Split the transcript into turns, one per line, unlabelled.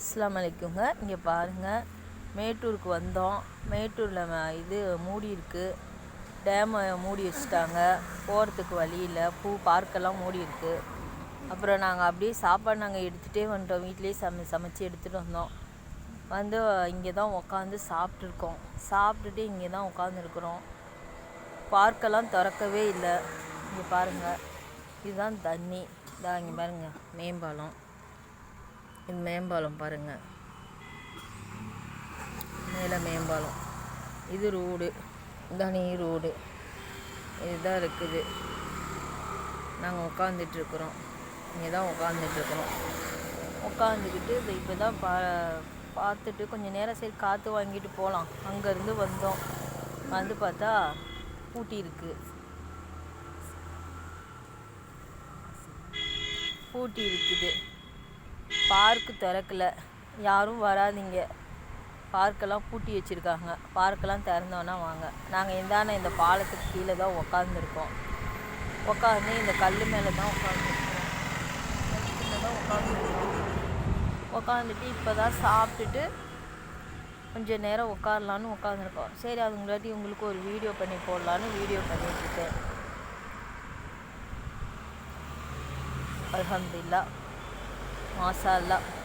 அஸ்லாம் வலைக்குங்க இங்கே பாருங்கள் மேட்டூருக்கு வந்தோம். மேட்டூரில் இது மூடி இருக்குது டேமை மூடி வச்சுட்டாங்க. போகிறதுக்கு வழி இல்லை. பூ பார்க்கெல்லாம் மூடி இருக்குது அப்புறம் நாங்கள் அப்படியே சாப்பாடு நாங்கள் எடுத்துகிட்டே வந்துட்டோம். வீட்டிலேயே சமை சமைச்சு எடுத்துகிட்டு வந்தோம். வந்து இங்கே தான் உட்காந்து சாப்பிட்ருக்கோம் சாப்பிட்டுட்டு இங்கே தான் உட்காந்துருக்குறோம் பார்க்கெல்லாம் திறக்கவே இல்லை. இங்கே பாருங்கள் இதுதான் தண்ணி. இதான் இங்கே பாருங்கள் மேம்பாலம். இது மேம்பாலம் பாருங்கள் மேலே மேம்பாலம். இது ரோடு. தனி ரோடு. இதுதான் இருக்குது. நாங்கள் உட்காந்துட்ருக்குறோம் இங்கே தான் உட்காந்துட்ருக்குறோம் உட்காந்துக்கிட்டு இப்போ தான் பா பார்த்துட்டு கொஞ்சம் நேரம் சரி காற்று வாங்கிட்டு போகலாம் அங்கேருந்து வந்தோம். வந்து பார்த்தா பூட்டி இருக்குது பூட்டி இருக்குது. பார்க்கு திறக்கல. யாரும் வராதீங்க. பார்க்கெல்லாம் பூட்டி வச்சுருக்காங்க. பார்க்கெல்லாம் திறந்தோன்னா வாங்க. நாங்கள் இந்தான இந்த பாலத்துக்கு கீழே தான் உக்காந்துருக்கோம். உட்காந்து இந்த கல் மேலே தான் உட்காந்துருக்கோம் தான் உட்காந்துருக்கோம் உட்காந்துட்டு இப்போ தான் சாப்பிட்டுட்டு கொஞ்சம் நேரம் உட்காரலான்னு உட்காந்துருக்கோம் சரி அதுங்களாட்டி உங்களுக்கு ஒரு வீடியோ பண்ணி போடலான்னு வீடியோ பண்ணிட்டுருக்கேன் அலமதுல்லா 我失了